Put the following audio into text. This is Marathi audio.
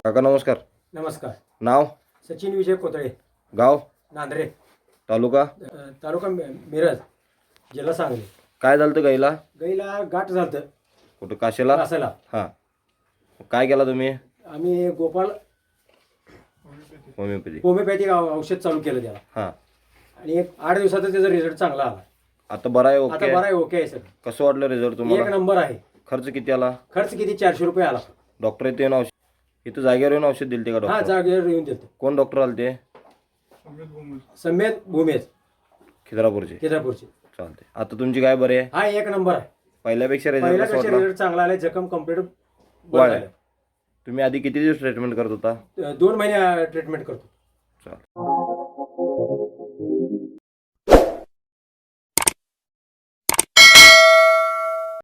काका नमस्कार. नमस्कार. नाव? सचिन विजय कोतळे. गाव? नांदरे तालुका? अ, तालुका मि- मिरज जिल्हा सांगली. काय झालं होतं गाईला? गाईला गाठ झालतं. कुठं काशेला? असायला हां. काय केला तुम्ही? आम्ही गोपाल होमिओपॅथी. होमिओपॅथिक औ- औषध चालू केलं त्याला. हां. आणि एक आठ दिवसातच त्याचा रिझल्ट चांगला आला. आता बरं आहे आता ओके बरं आहे ओके आहे सर कसं वाटलं रिझल्ट एक तुम्हाला नंबर आहे. खर्च किती आला? खर्च किती? चारशे रुपये आला. डॉक्टर इथे येऊन औषध इथं जागेवर येऊन औषध दिलते का हा डॉक्टर जागेवर येऊन देतो. कोण डॉक्टर आले ते समेत भूमेज खिद्रापूरचे. केंद्रापूरचे चालते आता तुमची काय बरे आहे? हा एक नंबर आहे. पहिल्यापेक्षा रिझल्ट कसं पहिल्यापेक्षा वाटला? रिझल्ट चांगला आलाय जखम कंप्लीट वाढलाय. तुम्ही आधी किती दिवस ट्रीटमेंट करत होता? दोन महिने ट्रीटमेंट करतो. चाल